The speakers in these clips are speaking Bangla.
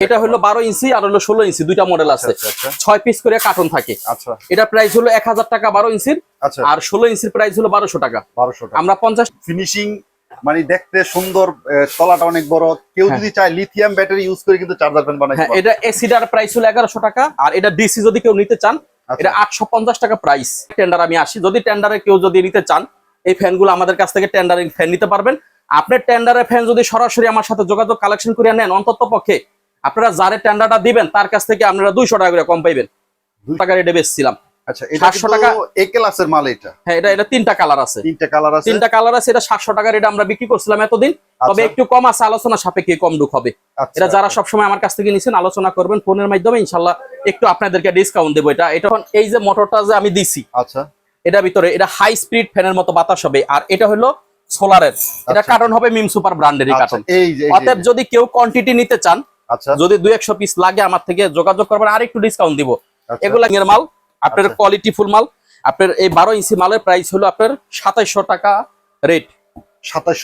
এটা হলো বারো ইঞ্চি আর হলো ষোলো ইঞ্চি দুইটা মডেল আছে। আচ্ছা আচ্ছা। ছয় পিস করে কার্টন থাকে। আচ্ছা। এটা প্রাইস হলো এক হাজার টাকা বারো ইঞ্চির আচ্ছা। আর ষোলো ইঞ্চির প্রাইস হলো বারোশো টাকা। বারোশো টাকা। আমরা পঞ্চাশ ফিনিশিং মানে দেখতে সুন্দর তলাটা অনেক বড়। কেউ হ্যাঁ। যদি চায় লিথিয়াম ব্যাটারি ইউজ করে কিন্তু চার্জার ফ্যান হ্যাঁ পারবে। এটা এসিডার প্রাইস হলো এগারোশো টাকা আর এটা ডিসি যদি কেউ নিতে চান। এটা আটশো পঞ্চাশ টাকা প্রাইস টেন্ডার আমি আসি। যদি টেন্ডারে কেউ যদি নিতে চান এই ফ্যানগুলো আমাদের কাছ থেকে টেন্ডারিং ফ্যান নিতে পারবেন। আপনার টেন্ডারের ফ্যান যদি সরাসরি আমার সাথে যোগাযোগ কালেকশন করে নেন অন্তত পক্ষে আপনারা যারে টেন্ডারটা দিবেন তার কাছ থেকে আপনারা দুইশো টাকা করে কম পাইবেন। টাকা রেটে বেচছিলাম। আচ্ছা এটা 700 টাকা- টাকা এ ক্লাসের মাল এটা? হ্যাঁ এটা এটা তিনটা কালার আছে। তিনটা কালার আছে? তিনটা কালার আছে এটা সাতশো টাকা রেটে আমরা বিক্রি করছিলাম এতদিন। তবে আচ্ছা। একটু কম আছে আলোচনা সাপেক্ষে কম দুঃখ হবে। আচ্ছা, এটা যারা আমার কাছ থেকে নিছেন আলোচনা করবেন ফোনের মাধ্যমে ইনশাল্লাহ একটু আপনাদেরকে ডিসকাউন্ট দেবো এটা। এটা এই যে মোটরটা যে আমি দিছি আচ্ছা। এটা ভিতরে এটা হাই স্পিড ফ্যানের মতো বাতাস হবে। আর এটা হলো সোলারের এটা আচ্ছা। কার্টন হবে মিম সুপার ব্র্যান্ডেরই কার্টন অতএব যদি কেউ কোয়ান্টিটি নিতে চান আচ্ছা। যদি দুই একশো পিস লাগে আমার থেকে যোগাযোগ করবেন আর একটু ডিসকাউন্ট দিব। আচ্ছা। এগুলা মাল আপনার আচ্ছা। কোয়ালিটি ফুল মাল আপনার এই বারো ইঞ্চি মালের প্রাইস হলো আপনার সাতাইশশো টাকা রেট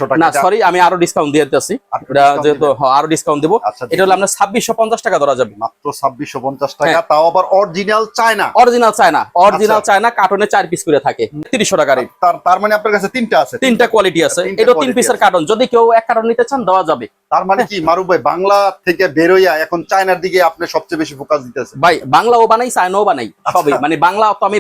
টাকা না এটা- সরি আমি আরও ডিসকাউন্ট দিয়ে দিতেছি। আরেকটু এটা discount যেহেতু হ্যাঁ, আরও ডিসকাউন্ট দিব। আচ্ছা এটা হলো আপনার ছাব্বিশশো পঞ্চাশ টাকা ধরা যাবে। মাত্র ছাব্বিশশো পঞ্চাশ টাকা হ্যাঁ। তাও আবার original China. Original China original আচ্ছা। চায়না কার্টনে চার পিস করে থাকে তিরিশশো টাকা রেট তার মানে আপনার কাছে তিনটা আছে। তিনটা কোয়ালিটি আছে। এটা তিন পিসের। কার্টন যদি কেউ এক কার্টন নিতে চান দেওয়া যাবে। তার মানে কি মারুফ ভাই বাংলা থেকে বেরোইয়া এখন চায়নার দিকে আপনি সবচেয়ে বেশি ফোকাস দিতেছে ভাই বাংলাও বানাই চায়নাও বানাই সবই। আচ্ছা। মানে বাংলা তো আমি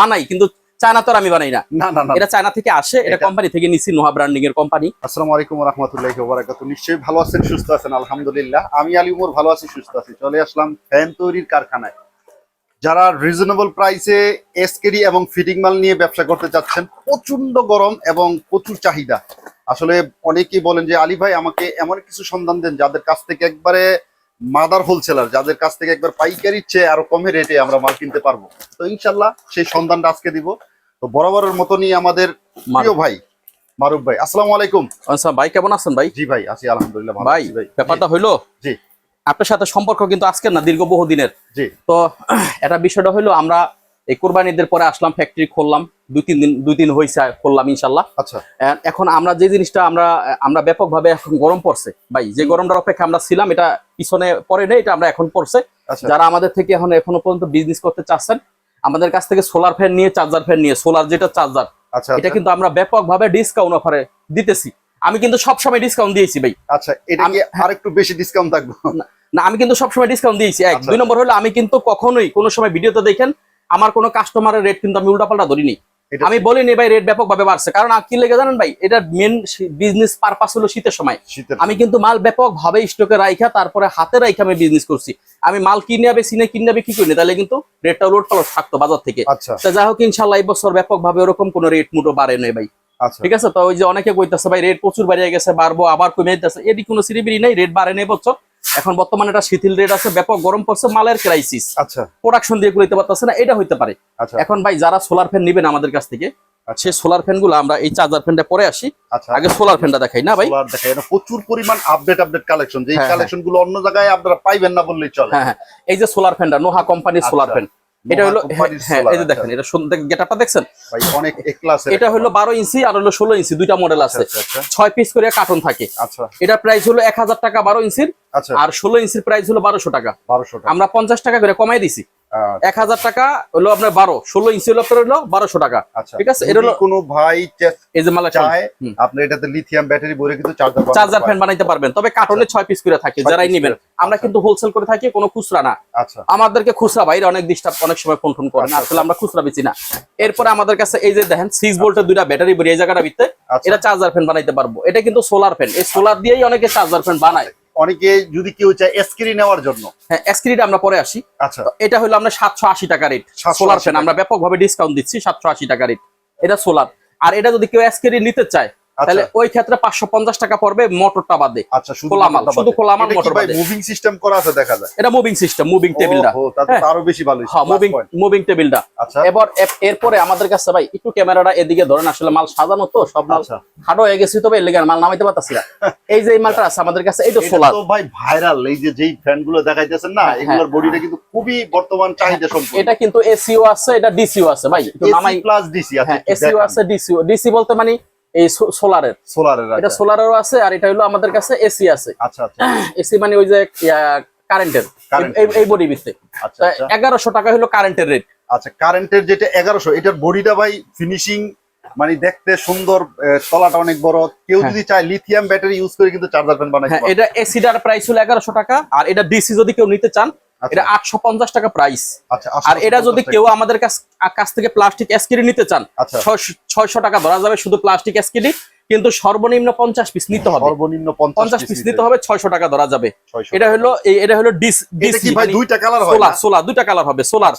বানাই কিন্তু চায়না তো আমি বানাই না। না না না। এটা চায়না থেকে আসে এটা কোম্পানি থেকে নিছি নোহা ব্র্যান্ডিং এর কোম্পানি আসসালামু আলাইকুম রহমতুল্লাহি ওবারাকাতু নিশ্চয়ই ভালো আছেন সুস্থ আছেন আলহামদুলিল্লাহ। আমি আলী উমর ভালো আছি সুস্থ আছি। চলে আসলাম ফ্যান তৈরির কারখানায়। যারা রিজনেবল প্রাইসে এসকেডি এবং ফিটিং মাল নিয়ে ব্যবসা করতে চাচ্ছেন প্রচণ্ড গরম এবং প্রচুর চাহিদা। আসলে অনেকেই বলেন যে আলী ভাই আমাকে এমন কিছু সন্ধান দেন যাদের কাছ থেকে একবারে মাদার হোলসেলার যাদের কাছ থেকে একবার পাইকারির চেয়ে আরও কমে রেটে আমরা মাল কিনতে পারব। তো ইনশাল্লাহ সেই সন্ধানটা আজকে দিব। তো বরাবরের মতনই আমাদের প্রিয় ভাই মারুফ ভাই আসসালামু আলাইকুম। আচ্ছা ভাই কেমন আছেন ভাই? জি ভাই আছি আলহামদুলিল্লাহ ভালো ভাই আছি ভাই। ব্যাপারটা হইল জি। আপনার সাথে সম্পর্ক কিন্তু আজকে না দীর্ঘ বহু দিনের জি। তো এটা বিষয়টা হইল আমরা এই কোরবানিদের পরে আসলাম ফ্যাক্টরি খুললাম। দুই তিন দিন দুই দিন হয়েছে করলাম ইনশাল্লাহ। আচ্ছা। এখন আমরা যে জিনিসটা আমরা আমরা ব্যাপকভাবে এখন গরম পড়ছে ভাই যে গরমটার অপেক্ষা আমরা ছিলাম এটা পিছনে পরে নেই এটা আমরা এখন পড়ছে। আচ্ছা। যারা আমাদের থেকে এখন এখনও পর্যন্ত বিজনেস করতে চাচ্ছেন আমাদের কাছ থেকে সোলার ফ্যান নিয়ে চার্জার ফ্যান নিয়ে সোলার যেটা চার্জার আচ্ছা এটা আচ্ছা। কিন্তু আমরা ব্যাপকভাবে ডিসকাউন্ট অফারে দিতেছি। আমি কিন্তু সবসময় ডিসকাউন্ট দিয়েছি ভাই। আচ্ছা এটা কি আরেকটু বেশি ডিসকাউন্ট থাকবে? না আমি কিন্তু সবসময় ডিসকাউন্ট দিয়েছি। এক দুই নম্বর হলো আমি কিন্তু কখনোই কোনো সময় ভিডিওতে দেখেন আমার কোনো কাস্টমারের রেট কিন্তু আমি উল্টাপাল্টা ধরিনি। আমি বলিনি ভাই রেট ব্যাপকভাবে বাড়ছে। কারণ কি লেগে জানেন ভাই? এটা মেন বিজনেস পারপাস হলো শীতের সময়। আমি কিন্তু মাল ব্যাপক ভাবে স্টকে রাইখা তারপরে হাতে রাইখা আমি বিজনেস করছি। আমি মাল কিনে আবে সিনে কিনে আবে কি করি তাহলে কিন্তু রেটটা উলট পালট থাকতো বাজার থেকে। আচ্ছা। তা যাই হোক ইনশাল্লাহ এই বছর ব্যাপক ভাবে ওরকম কোনো রেট মুটো বাড়ে নয় ভাই। আচ্ছা। ঠিক আছে? তো ওই যে অনেকে কইতেছে ভাই রেট প্রচুর বাড়িয়ে গেছে বাড়বো আবার কমে যেতেছে এটি কোনো সিরিবিরি নেই রেট বাড়ে নেই বছর। এখন বর্তমানে এটা শিথিল রেট আছে ব্যাপক গরম পড়ছে মালের ক্রাইসিস আচ্ছা। প্রোডাকশন দিয়ে গুলিতে পারতেছে না এটা হইতে পারে। আচ্ছা। এখন ভাই যারা সোলার ফ্যান নিবেন আমাদের কাছ থেকে আচ্ছা। সেই সোলার ফ্যানগুলো আমরা এই চার্জার ফ্যানটা পরে আসি। আচ্ছা। আগে সোলার ফ্যানটা দেখাই না ভাই? দেখাই প্রচুর পরিমাণ আপডেট আপডেট কালেকশন যে হ্যাঁ, হ্যাঁ। কালেকশনগুলো অন্য জায়গায় আপনারা পাইবেন না বললেই চলে। হ্যাঁ হ্যাঁ। এই যে সোলার ফ্যানটা নোহা কোম্পানির সোলার। ফ্যান এটা হলো হ্যাঁ solar, এই যে দেখেন এটা গেটআপটা দেখছেন? ভাই অনেক এক ক্লাসের এটা হলো বারো ইঞ্চি আর হলো ষোলো ইঞ্চি দুইটা মডেল আচ্ছা আছে। আচ্ছা আচ্ছা। ছয় পিস করে কার্টন থাকে। আচ্ছা। এটা প্রাইস হলো এক হাজার টাকা বারো ইঞ্চির আচ্ছা। আর ষোলো ইঞ্চির প্রাইস হলো বারোশো টাকা। বারোশো টাকা। আমরা পঞ্চাশ টাকা করে কমাই দিছি। এক হাজার টাকা হলো আপনার বারো ষোলো ইঞ্চি হলো আপনার হলো বারোশো টাকা। আচ্ছা। ঠিক আছে, এটা হলো- কোনো ভাই এই যে মালা চায় আপনি এটাতে লিথিয়াম ব্যাটারি ভরে কিন্তু চার্জার চার্জার ফ্যান বানাইতে পারবেন। তবে কার্টনে ছয় পিস করে থাকে যারাই নিবেন। আমরা কিন্তু হোলসেল করে থাকি কোনো খুচরা না। আচ্ছা। আমাদেরকে খুচরা বাইরে অনেক ডিস্টার্ব অনেক সময় ফোন ফোন করেন আচ্ছা, আসলে আমরা খুচরা বেচি না। এরপরে আমাদের কাছে এই যে দেখেন সিক্স ভোল্টের দুইটা ব্যাটারি বেরিয়ে এই জায়গাটা ভিতরে আচ্ছা। এটা চার্জার ফ্যান বানাইতে পারব। এটা কিন্তু সোলার ফ্যান এই সোলার দিয়েই অনেকে চার্জার ফ্যান বানায়। অনেকে যদি কেউ চায় এসক্রি নেওয়ার জন্য। হ্যাঁ এসক্রিটা আমরা পরে আসি। আচ্ছা। এটা হলো আমরা সাতশো আশি টাকা রেট সোলার ফ্যান। আমরা ব্যাপকভাবে ডিসকাউন্ট দিচ্ছি সাতশো আশি টাকা রেট এটা সোলার আর এটা যদি কেউ এসক্রি নিতে চায় তাহলে ওই ক্ষেত্রে পাঁচশো পঞ্চাশ টাকা পড়বে মোটরটা বাদে। আচ্ছা শুধু খোলা মাল, শুধু খোলা মাল, মোটর মুভিং সিস্টেম করা আছে দেখা যায়? এটা মুভিং সিস্টেম মুভিং টেবিলটা হ্যাঁ। তো আরও বেশি ভালো হ্যাঁ মুভিং মুভিং টেবিলটা আচ্ছা। এবার এরপরে আমাদের কাছে ভাই একটু ক্যামেরাটা এদিকে ধরেন আসলে মাল সাজানো তো সব মাল আচ্ছা। হাডো হয়ে গেছি তবে এর মাল নামাইতে পারতাছি না। এই যে মালটা আছে আমাদের কাছে এই তো সোলার তো ভাই ভাইরাল এই যে যেই ফ্যানগুলো দেখাইতেছেন না হ্যাঁ, এগুলোর হ্যাঁ, বডিটা কিন্তু খুবই বর্তমান চাহিদা সম্পূর্ণ এটা কিন্তু এসিও আছে এটা ডিসিও আছে ভাই নামাই প্লাস ডিসি হ্যাঁ এসিও আছে ডিসিও ডিসি বলতে মানে এই সোলারের। সোলারের এটা সোলারেরও আছে আর এটা হলো আমাদের কাছে এসি আছে। আচ্ছা আচ্ছা এসি মানে ওই যে কারেন্টের। এই- এই বডি বিতে আচ্ছা আচ্ছা। এগারোশো টাকা হলো কারেন্টের রেট আচ্ছা কারেন্টের যেটা 1100 এটার বডিটা ভাই ফিনিশিং মানে দেখতে সুন্দর তলাটা অনেক বড়। কেউ হ্যাঁ। যদি চায় লিথিয়াম ব্যাটারি ইউজ করে কিন্তু চার্জার ফ্যান বানায় হ্যাঁ এটা এসিডার প্রাইস হলো এগারোশো টাকা আর এটা ডিসি যদি কেউ নিতে চান আচ্ছা, এটা আটশো পঞ্চাশ টাকা প্রাইস আচ্ছা আর এটা যদি কেউ আমাদের কাছ কাছ থেকে প্লাস্টিক এসকিডি নিতে চান আচ্ছা। ছয়শো টাকা ধরা যাবে শুধু প্লাস্টিক এসকিডি কিন্তু সর্বনিম্ন পঞ্চাশ পিস নিতে হবে। সর্বনিম্ন পঞ্চাশ পিস নিতে হবে ছয়শো টাকা ধরা যাবে। এটা হলো এটা হলো ডিস ভাই দুইটা কালার সোলার সোলার দুইটা কালার হবে সোলার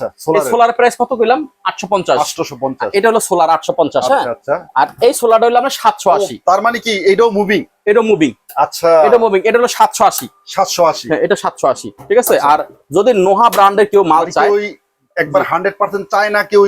সোলার প্রাইস কত কইলাম? আটশো পঞ্চাশ। আটশোশো পঞ্চাশ। এটা হলো সোলার আটশো পঞ্চাশ হ্যাঁ? আচ্ছা আচ্ছা। আর এই সোলারটা হলো আমরা সাতশো আশি। তার মানে কি এটাও মুভিং এটা মুভিং আচ্ছা। এটা মুভিং এটা হলো সাতশো আশি। সাতশো আশি। হ্যাঁ এটা সাতশো আশি ঠিক আছে? আচ্ছা। আর যদি নোহা ব্র্যান্ডের কেউ মাল মানে চায় একবার হান্ড্রেড পার্সেন্ট চায় না কেউ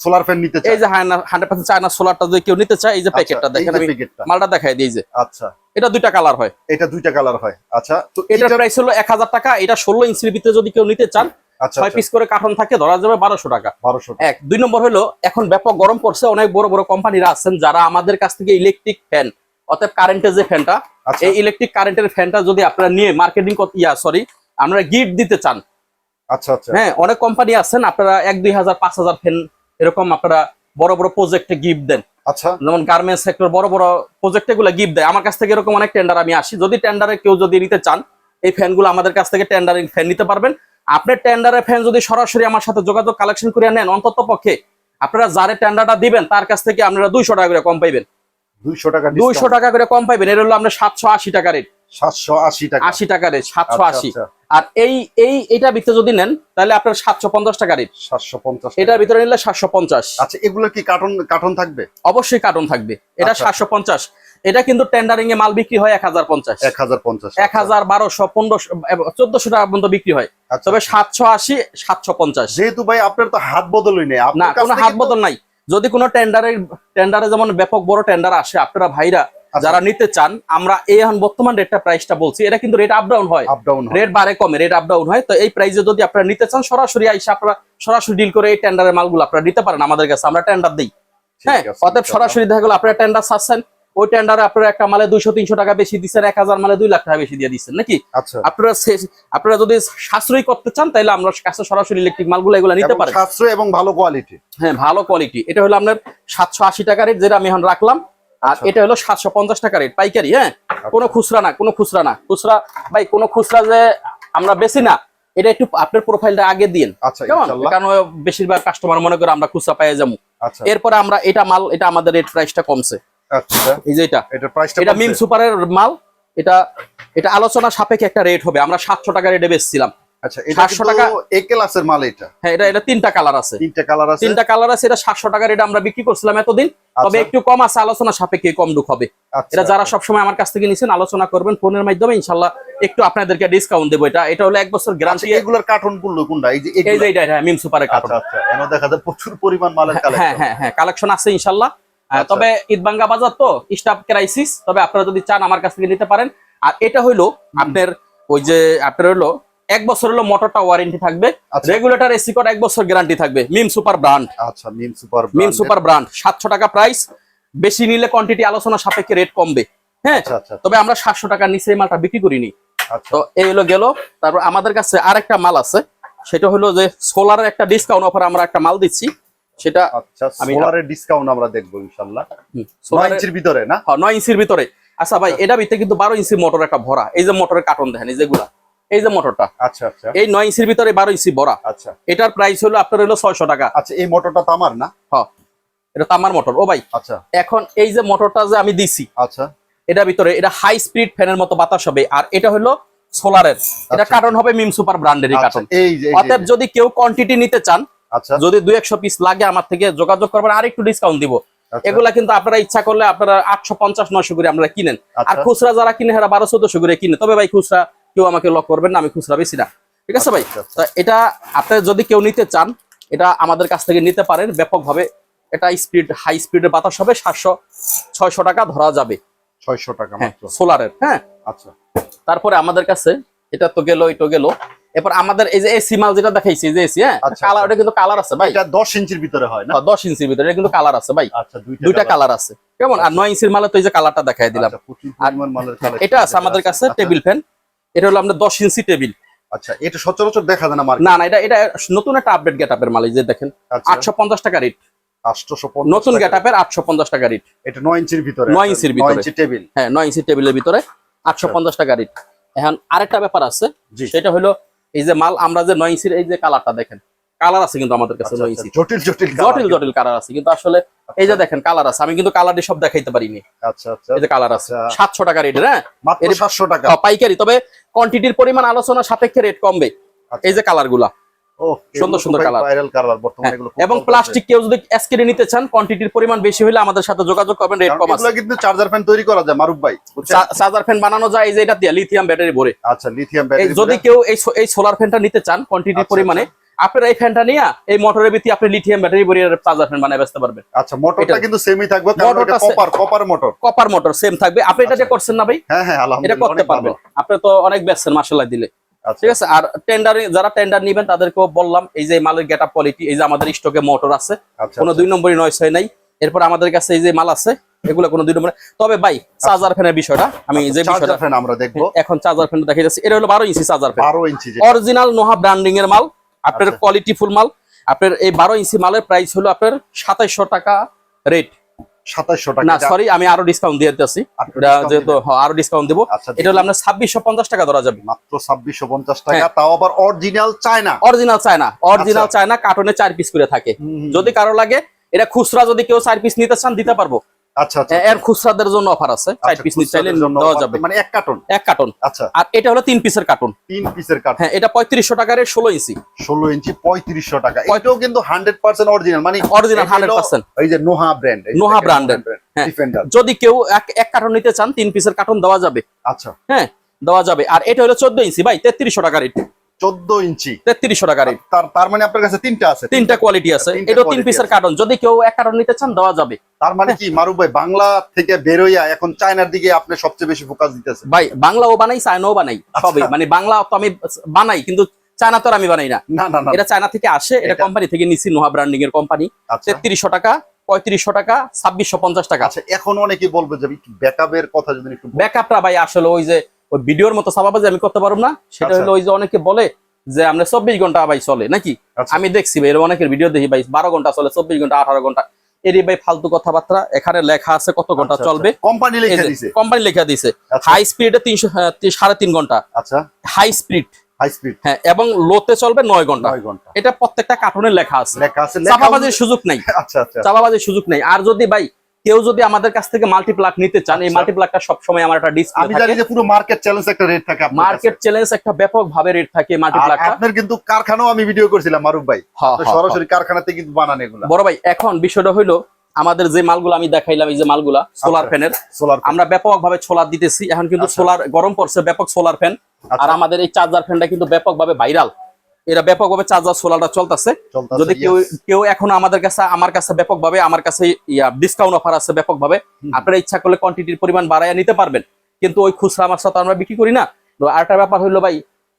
সোলার ফ্যান নিতে এই চায় যে হান্ড্রেড পার্সেন্ট চায়না সোলারটা যদি কেউ নিতে চায় এই যে প্যাকেটটা আচ্ছা, দেখেন আমি মালটা দেখাই দিই যে। আচ্ছা। এটা দুইটা কালার হয়। এটা দুইটা কালার হয়। আচ্ছা তো এটার এটা প্রাইস হলো এক হাজার টাকা এটা ষোলো ইঞ্চির ভিতরে যদি কেউ নিতে চান আচ্ছা ছয় পিস করে কার্টন থাকে ধরা যাবে বারোশো টাকা। বারোশো এক। দুই নম্বর হলো এখন ব্যাপক গরম পড়ছে অনেক বড় বড় কোম্পানিরা আছেন যারা আমাদের কাছ থেকে ইলেকট্রিক ফ্যান অর্থাৎ কারেন্টের যে ফ্যানটা আচ্ছা। এই ইলেকট্রিক কারেন্টের ফ্যানটা যদি আপনারা নিয়ে মার্কেটিং ইয়া সরি আমরা গিফট দিতে চান। আচ্ছা আচ্ছা। হ্যাঁ অনেক কোম্পানি আছেন আপনারা এক দুই হাজার পাঁচ হাজার ফ্যান এরকম আপনারা বড় বড় প্রজেক্টে গিফট দেন। আচ্ছা। যেমন গার্মেন্টস সেক্টর বড় বড় প্রজেক্টে গুলো গিফট দেয়। আমার কাছ থেকে এরকম অনেক টেন্ডার আমি আসি। যদি টেন্ডারে কেউ যদি নিতে চান এই ফ্যানগুলো আমাদের কাছ থেকে টেন্ডারিং ফ্যান নিতে পারবেন। আপনার টেন্ডারের ফ্যান যদি সরাসরি আমার সাথে যোগাযোগ কালেকশন করে নেন অন্তত পক্ষে আপনারা যারে টেন্ডারটা দিবেন তার কাছ থেকে আপনারা দুইশো টাকা করে কম পাইবেন। দুইশো টাকা দুইশো টাকা করে কম পাইবেন। এটা হলো আমরা সাতশো আশি টাকা রেট টাকা। টাকা রেট সাতশো আচ্ছা, আচ্ছা, আর এই এই এটা ভিতরে যদি নেন তাহলে আপনার সাতশো পঞ্চাশ টাকা রেট। সাতশো পঞ্চাশ এটার ভিতরে নিলে সাতশো পঞ্চাশ। আচ্ছা এগুলো কি কার্টন কার্টন থাকবে? অবশ্যই কার্টন থাকবে। এটা আচ্ছা। সাতশো পঞ্চাশ। এটা কিন্তু টেন্ডারিং এ মাল বিক্রি হয় এক হাজার পঞ্চাশ। এক হাজার পঞ্চাশ এক হাজার বারোশো পনেরোশো চোদ্দশো টাকা পর্যন্ত বিক্রি হয়। আচ্ছা, তবে সাতশো আশি সাতশো পঞ্চাশ। যেহেতু ভাই আপনার তো হাত বদলই নেই। না আপনার কোনো হাত বদল নাই। যদি কোনো টেন্ডারের টেন্ডারে যেমন ব্যাপক বড় টেন্ডার আসে আপনারা ভাইরা আচ্ছা। যারা নিতে চান আমরা এই এখন বর্তমান রেটটা প্রাইসটা বলছি। এটা কিন্তু রেট আপ ডাউন হয়। আপ ডাউন রেট বাড়ে কমে রেট আপ ডাউন হয়। তো এই প্রাইসে যদি আপনারা নিতে চান সরাসরি আইসা আপনারা সরাসরি ডিল করে এই টেন্ডারের মালগুলো আপনারা নিতে পারেন আমাদের কাছে। আমরা টেন্ডার দিই। হ্যাঁ অতএব সরাসরি দেখা গেলো আপনারা টেন্ডার চাচ্ছেন ওই টেন্ডারে আপনারা একটা মালে দুইশো তিনশো টাকা বেশি দিচ্ছেন এক হাজার মালে দুই লাখ টাকা বেশি দিয়ে দিচ্ছেন নাকি? আচ্ছা। আপনারা আপনারা যদি সাশ্রয়ী করতে চান তাহলে আমরা কাছে সরাসরি ইলেকট্রিক মালগুলো এগুলো নিতে পারেন। সাশ্রয় এবং ভালো কোয়ালিটি হ্যাঁ ভালো কোয়ালিটি এটা হলো আপনার সাতশো আশি টাকা রেট যেটা আমি এখন রাখলাম। আর আচ্ছা। এটা হলো সাতশো পঞ্চাশ টাকা রেট পাইকারি হ্যাঁ? কোনো খুচরা না কোনো খুচরা না। খুচরা ভাই কোনো খুচরা যে আমরা বেশি না এটা একটু আপনার প্রোফাইলটা আগে দিন। আচ্ছা কারণ বেশিরভাগ কাস্টমার মনে করে আমরা খুচরা পাই যাব। আচ্ছা। এরপরে আমরা এটা মাল এটা আমাদের রেট প্রাইসটা কমছে। আচ্ছা। এই যে এটা। এটা মিম সুপারের মাল। এটা এটা আলোচনা সাপেক্ষে একটা রেট হবে। আমরা সাতশো টাকা রেটে বেচছিলাম। আচ্ছা এটা 700 টাকা। এ ক্লাসের মাল এটা। হ্যাঁ এটা এটা তিনটা কালার আছে। তিনটা কালার আছে। তিনটা কালার আছে এটা সাতশো টাকা রেটে আমরা বিক্রি করছিলাম এতদিন। তবে আচ্ছা, একটু কম আছে আলোচনা সাপেক্ষে কম দুঃখ হবে। আচ্ছা, এটা যারা আমার কাছ থেকে নিছেন আলোচনা করবেন ফোনের মাধ্যমে একটু আপনাদেরকে ডিসকাউন্ট দেবো। এটা এটা হলো এক বছর আচ্ছা গ্যারান্টি এগুলোর কার্টনগুলো কোনটা? এই যে এই যে এটা এটা মিম সুপারের কার্টন আচ্ছা এনো দেখা যায় প্রচুর পরিমাণ মালের হ্যাঁ কালেকশন হ্যাঁ হ্যাঁ কালেকশন আছে ইনশাল্লাহ। তবে ঈদবাঙ্গা বাজার তো স্টাফ ক্রাইসিস তবে আপনারা যদি চান আমার কাছ থেকে নিতে পারেন। আর এটা হইল আপনার ওই যে আপনার হলো এক বছর হলো মোটরটা ওয়ারেন্টি থাকবে। রেগুলেটর এসি কোড এক বছর গ্যারান্টি থাকবে। মিম সুপার ব্র্যান্ড আচ্ছা Mim super Mim super brand সাতশো টাকা প্রাইস বেশি নিলে কোয়ান্টিটি আলোচনা সাপেক্ষে রেট কমবে। হ্যাঁ? আচ্ছা আচ্ছা। তবে আমরা সাতশো টাকার নিচে মালটা বিক্রি করিনি। আচ্ছা। তো এই হলো গেল। তারপর আমাদের কাছে আরেকটা মাল আছে। সেটা হলো যে সোলারের একটা ডিসকাউন্ট অফার আমরা একটা মাল দিচ্ছি। সেটা আচ্ছা সোলারের ডিসকাউন্ট আমরা দেখব ইনশাআল্লাহ। হুম, নয় সোলারের ইঞ্চির ভিতরে না? হ্যাঁ, নয় ইঞ্চির ভিতরে। আচ্ছা ভাই এটা ভিতরে কিন্তু বারো ইঞ্চি মোটর একটা ভরা। এই যে মোটরের কার্টন দেখেন এই যেগুলা। এই যে মোটরটা। আচ্ছা আচ্ছা। এই নয় ইঞ্চির ভিতরে বারো ইঞ্চি ভরা আচ্ছা। এটার প্রাইস হলো আপনার হলো ছয়শো টাকা। আচ্ছা এই মোটরটা তামার না? হ্যাঁ এটা তামার মোটর। ও ভাই আচ্ছা। এখন এই যে মোটরটা যে আমি দিছি আচ্ছা। এটার ভিতরে এটা হাই স্পিড ফ্যানের মতো বাতাস হবে। আর এটা হলো সোলারের এটা আচ্ছা। কার্টন হবে মিম সুপার ব্র্যান্ডেরই কার্টন এই যে অতএব যদি কেউ কোয়ান্টিটি নিতে চান আচ্ছা। যদি দুই একশো পিস লাগে আমার থেকে যোগাযোগ করবেন আর একটু ডিসকাউন্ট দিব। আচ্ছা, এগুলা কিন্তু আপনারা ইচ্ছা করলে আপনারা আটশো পঞ্চাশ নয়শো করে আপনারা কিনেন। আর আচ্ছা। খুচরা যারা কিনে এরা বারো চোদ্দশো করে কিনে। তবে ভাই খুচরা কেউ আমাকে লক করবেন না আমি খুচরা বেশি না। ঠিক আছে ভাই? আচ্ছা, আচ্ছা। তো এটা আপনার যদি কেউ নিতে চান এটা আমাদের কাছ থেকে নিতে পারেন ব্যাপকভাবে। এটা স্পিড হাই স্পিডের বাতাস হবে সাতশো ছয়শো টাকা ধরা যাবে। ছয়শো টাকা হ্যাঁ সোলারের হ্যাঁ? আচ্ছা। তারপরে আমাদের কাছে এটা তো গেল এটা গেল। এরপর আমাদের এই যে এসি মাল যেটা দেখাইছি যে এসি হ্যাঁ? কালার আচ্ছা। ওটা কিন্তু কালার আছে ভাই। এটা দশ ইঞ্চির ভিতরে হয় না? হ্যাঁ, দশ ইঞ্চির ভিতরে এটা কিন্তু কালার আছে ভাই। আচ্ছা দুইটা কালার আছে। কেমন? আর নয় ইঞ্চির মালে তো এই যে কালারটা দেখাই দিলাম। আর হ্যাঁ, এটা আছে আমাদের কাছে টেবিল ফ্যান এটা হলো আপনার দশ ইঞ্চি টেবিল। আচ্ছা এটা সচরাচর দেখা যায় না না না এটা এটা নতুন একটা আপডেট গেট আপের মালিক যে দেখেন। আচ্ছা। আটশো পঞ্চাশ টাকা রেট নতুন গেটআপের আটশো পঞ্চাশ টাকা রেট এটা নয় ইঞ্চির ভিতরে নয় ইঞ্চির ভিতরে। টেবিল হ্যাঁ নয় ইঞ্চি টেবিলের ভিতরে আটশো পঞ্চাশ টাকা রেট এখন আরেকটা ব্যাপার আছে সেটা হলো এই যে মাল আমরা যে নয় ইঞ্চির এই যে কালারটা দেখেন কালার আছে কিন্তু আমাদের কাছে আচ্ছা, আচ্ছা, জটিল জটিল জটিল জটিল কালার আছে। কিন্তু আসলে এই যে দেখেন কালার আছে আমি কিন্তু কালারটি সব দেখাইতে পারিনি। আচ্ছা আচ্ছা। এই যে কালার আছে। আচ্ছা। সাতশো টাকা রেট হ্যাঁ? মাত্র এর- সাতশো টাকা। পাইকারি। তবে কোয়ান্টিটির পরিমাণ আলোচনা সাপেক্ষে রেট কমবে। আচ্ছা। এই যে কালারগুলা সুন্দর সুন্দর কালার বর্তমানে হ্যাঁ, এগুলো এবং প্লাস্টিক কেউ যদি এসকেডি নিতে চান কোয়ান্টিটির পরিমাণ বেশি হলে আমাদের সাথে যোগাযোগ করবেন রেট কম আছে। এগুলো কিন্তু চার্জার ফ্যান তৈরি করা যায় মারুফ ভাই চার্জার ফ্যান বানানো যায় এই যে এটা দিয়ে লিথিয়াম ব্যাটারি ভরে। আচ্ছা লিথিয়াম ব্যাটারি যদি কেউ এই সোলার ফ্যানটা নিতে চান কোয়ান্টিটির আচ্ছা, পরিমাণে আপনারা এই ফ্যানটা নিয়ে এই মোটরের ভিত্তি আপনি লিথিয়াম ব্যাটারি ভরিয়ে চার্জার ফ্যান বানায় বেচতে পারবেন। আচ্ছা মোটরটা কিন্তু সেমই থাকবে মোটরটা copper copper motor copper motor same থাকবে। আপনি এটা যে আচ্ছা। করছেন না ভাই হ্যাঁ হ্যাঁ এটা করতে পারবেন। আপনি তো অনেক বেচছেন মার্শাল্লাহ দিলে। আচ্ছা। ঠিক আছে? আর টেন্ডার যারা টেন্ডার নিবেন তাদেরকেও বললাম এই যে মালের গেট আপ কোয়ালিটি এই যে আমাদের স্টকে মোটর আছে আচ্ছা কোনো দুই নম্বরই নয় ছয় নাই। এরপর আমাদের কাছে এই যে মাল আছে এগুলো কোনো দুই নম্বর তবে ভাই চার্জার ফ্যানের বিষয়টা আমি যে বিষয়টা আমরা দেখব। এখন চার্জার ফ্যান দেখে যাচ্ছি এটা হলো বারো ইঞ্চি চার্জার ফ্যান বারো ইঞ্চি অরিজিনাল নোহা ব্র্যান্ডিং এর মাল আপনার আচ্ছা। কোয়ালিটি ফুল মাল। আপনার এই বারো ইঞ্চি মালের প্রাইস হলো আপনার সাতাইশশো টাকা রেট না টাকা। সরি আমি আরও ডিসকাউন্ট দিয়ে দিতেছি। যেহেতু হ্যাঁ, আরও ডিসকাউন্ট দেবো। আচ্ছা এটা হলো আপনার ছাব্বিশশো পঞ্চাশ টাকা ধরা যাবে। মাত্র ছাব্বিশশো পঞ্চাশ টাকা হ্যাঁ। তাও আবার original China. Original China original আচ্ছা। চায়না কার্টনে চার পিস করে থাকে। যদি কারও লাগে এটা খুচরা যদি কেউ চার পিস নিতে চান দিতে পারব। আচ্ছা আচ্ছা এর খুচরাদের জন্য অফার আছে চার আচ্ছা, পিস নিতে চাইলে দেওয়া যাবে। মানে এক কার্টন এক কার্টন আচ্ছা। আর এটা হলো তিন পিসের কার্টন তিন পিসের কার্টন হ্যাঁ এটা পঁয়ত্রিশশো টাকার ষোলো ইঞ্চি ষোলো ইঞ্চি পঁয়ত্রিশশো টাকা। এটাও কিন্তু হান্ড্রেড পার্সেন্ট অরিজিনাল মানে এটা হলো 100% এই যে নোহা ব্র্যান্ড নোহা হ্যাঁ। ডিফেন্ডার যদি কেউ এক এক কার্টন নিতে চান তিন পিসের কার্টন দেওয়া যাবে। আচ্ছা। হ্যাঁ দেওয়া যাবে। আর এটা হলো চোদ্দ ইঞ্চি ভাই তেত্রিশশো টাকার রেট চোদ্দ ইঞ্চি। তেত্রিশশো টাকা রেট তার তার মানে আপনার কাছে তিনটা আছে। তিনটা কোয়ালিটি আছে। তিনটা তিন পিসের কার্টন যদি কেউ এক কার্টন নিতে চান দেওয়া যাবে। তার মানে কি মারুফ ভাই বাংলা থেকে বেরোইয়া এখন চায়নার দিকে আপনি সবচেয়ে বেশি ফোকাস দিতেছে ভাই বাংলাও বানাই চায়নাও বানাই সবই। আচ্ছা। মানে বাংলা তো আমি বানাই কিন্তু চায়না তো আমি বানাই না। এটা চায়না থেকে আসে। এটা কোম্পানি থেকে নিচ্ছি নোহা ব্র্যান্ডিং এর কোম্পানি আচ্ছা। তেত্রিশশো টাকা পঁয়ত্রিশশো টাকা ছাব্বিশশো পঞ্চাশ টাকা। আচ্ছা এখন অনেকে বলবে যে ব্যাকআপের কথা যদি একটু। ব্যাকআপটা ভাই আসলে ওই যে ওই ভিডিওর মতো সাবাবাজি আমি করতে পারব না। সেটা আচ্ছা। হলো ওই যে অনেকে বলে যে আমরা চব্বিশ ঘণ্টা ভাই চলে। নাকি? আচ্ছা। আমি দেখছি ভাই এরকম অনেকের ভিডিও দেখি ভাই বারো ঘণ্টা চলে চব্বিশ ঘণ্টা আঠারো ঘণ্টা। এরই ভাই ফালতু কথাবার্তা এখানে লেখা আছে কত ঘণ্টা আচ্ছা, চলবে। কোম্পানি লিখে দিছে। কোম্পানি লেখা দিছে। আচ্ছা। হাই স্পিডে তিনশো হ্যাঁ, সাড়ে তিন ঘণ্টা। আচ্ছা। High speed. হাই হ্যাঁ এবং লোতে চলবে নয় ঘণ্টা। এটা প্রত্যেকটা কার্টুনে লেখা আছে। লেখা আছে। লেখা চাপাবাজির সুযোগ নাই। চাপাবাজির সুযোগ নাই। আর যদি ভাই কেউ যদি আমাদের কাছ থেকে মাল্টিপ্লাক নিতে চান এই আচ্ছা। মাল্টিপ্লাকটা সবসময় আমার একটা আমি জানি যে পুরো মার্কেট চ্যালেঞ্জ একটা রেট থাকে মার্কেট চ্যালেঞ্জ একটা ব্যাপক ভাবে রেট থাকে কাছে। আর মাল্টিপ্লাকটা আপনার কিন্তু কারখানাও আমি ভিডিও করেছিলাম মারুফ ভাই। সরাসরি কারখানাতে কিন্তু বানান এগুলা। বড় ভাই এখন বিষয়টা হইল আমাদের যে মালগুলো আমি দেখাইলাম এই যে মালগুলা সোলার আচ্ছা। ফ্যানের সোলার আমরা ব্যাপক ভাবে সোলার দিতেছি। এখন কিন্তু আচ্ছা। সোলার গরম পড়ছে ব্যাপক সোলার ফ্যান আর আমাদের এই চার্জার ফ্যানটা কিন্তু ব্যাপক ভাবে ভাইরাল এরা ব্যাপক ভাবে চার্জার সোলারটা চলতেছে। যদি কেউ কেউ এখনও আমাদের কাছে আমার কাছে ব্যাপক ভাবে আমার কাছে ইয়া ডিসকাউন্ট অফার আছে ব্যাপক ভাবে হুম। আপনারা ইচ্ছা করলে কোয়ান্টিটির পরিমাণ বাড়াইয়া নিতে পারবেন। কিন্তু ওই খুচরা আমার সাথে আমরা বিক্রি করি না। তো আরেকটা ব্যাপার হইল ভাই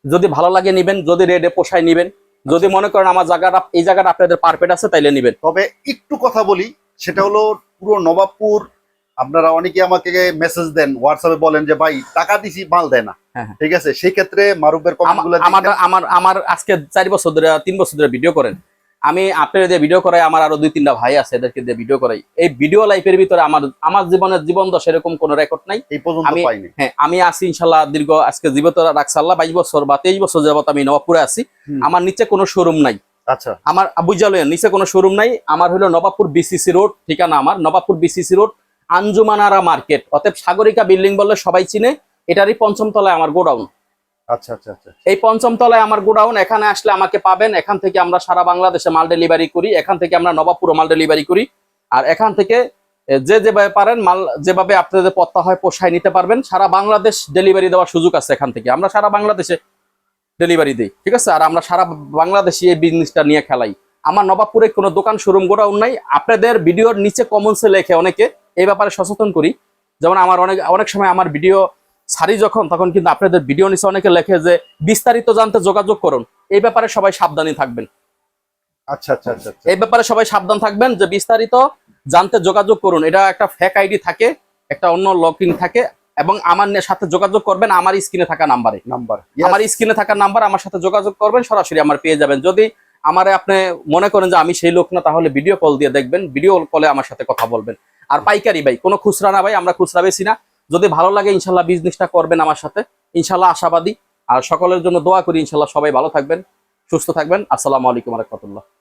যদি ভালো লাগে নিবেন যদি রেডে পোষায় নিবেন যদি মনে করেন আমার জায়গাটা এই জায়গাটা আপনাদের পারফেক্ট আছে তাইলে নিবেন। তবে একটু কথা বলি সেটা হলো পুরো নবাবপুর আপনারা অনেকে আমাকে মেসেজ দেন হোয়াটসঅ্যাপে বলেন যে ভাই টাকা দিছি মাল দেয় না। হ্যাঁ, হ্যাঁ। ঠিক আছে? সেই ক্ষেত্রে মারুফের কমেন্টগুলো আমা- আমার আমার আমার আজকে চার বছর ধরে তিন বছর ধরে ভিডিও করেন। আমি আপনাদের দিয়ে ভিডিও করাই আমার আরও দুই তিনটা ভাই আছে এদেরকে দিয়ে ভিডিও করাই। এই ভিডিও লাইফের ভিতরে আমার আমার জীবনের জীবন দশ এরকম কোনো রেকর্ড নাই। এই পর্যন্ত আমি- পাইনি। হ্যাঁ আমি আছি ইনশাল্লাহ দীর্ঘ আজকে জীবিত রাখছে আল্লাহ বাইশ বছর বা তেইশ বছর যাবত আমি নবাবপুরে আছি। আমার নিচে কোনো শোরুম নাই। আচ্ছা। আমার বুঝালেন নিচে কোনো শোরুম নাই। আমার হলো নবাবপুর বিসিসি রোড ঠিকানা আমার Nawabpur BCC road Anjumanara market. অতএব সাগরিকা বিল্ডিং বললে সবাই চিনে এটারই পঞ্চম তলায় আমার গোডাউন। আচ্ছা আচ্ছা আচ্ছা। এই পঞ্চম তলায় আমার গোডাউন এখানে আসলে আমাকে পাবেন এখান থেকে আমরা সারা বাংলাদেশে মাল ডেলিভারি করি এখান থেকে আমরা নবাবপুরে মাল ডেলিভারি করি আর এখান থেকে যে যেভাবে পারেন মাল যেভাবে আপনাদের পত্তা হয় পোষায় নিতে পারবেন সারা বাংলাদেশ ডেলিভারি দেওয়ার সুযোগ আছে এখান থেকে। আমরা সারা বাংলাদেশে ডেলিভারি দিই ঠিক আছে? আর আমরা সারা বাংলাদেশে এই বিজনেসটা নিয়ে খেলাই। আমার নবাবপুরে কোনো দোকান শোরুম গোডাউন নাই। আপনাদের ভিডিওর নিচে কমেন্টসে লেখে অনেকে। এই ব্যাপারে সচেতন করি। যেমন আমার অনেক অনেক সময় আমার ভিডিও ছাড়ি যখন তখন কিন্তু আপনাদের ভিডিও নিচে অনেকে লেখে যে বিস্তারিত জানতে যোগাযোগ করুন। এই ব্যাপারে সবাই সাবধানী থাকবেন। আচ্ছা আচ্ছা আচ্ছা আচ্ছা। এই ব্যাপারে সবাই সাবধান থাকবেন যে বিস্তারিত জানতে যোগাযোগ করুন। এটা একটা ফেক আইডি থাকে একটা অন্য লকিং থাকে এবং আমার সাথে যোগাযোগ করবেন আমার স্ক্রিনে থাকা নাম্বারে। নাম্বার আমার স্ক্রিনে থাকা নাম্বার আমার সাথে যোগাযোগ করবেন সরাসরি আমার পেয়ে যাবেন। যদি আমার আপনি মনে করেন যে আমি সেই লোক না, তাহলে ভিডিও কল দিয়ে দেখবেন ভিডিও কলে আমার সাথে কথা বলবেন। আর পাইকারি ভাই, কোনো খুচরা না ভাই, আমরা খুচরা বেশি না। যদি ভালো লাগে ইনশাল্লাহ বিজনেসটা করবেন আমার সাথে। ইনশাল্লাহ আশাবাদী। আর সকলের জন্য দোয়া করি, ইনশাল্লাহ সবাই ভালো থাকবেন, সুস্থ থাকবেন। আসসালামু আলাইকুম রহমতুল্লাহ।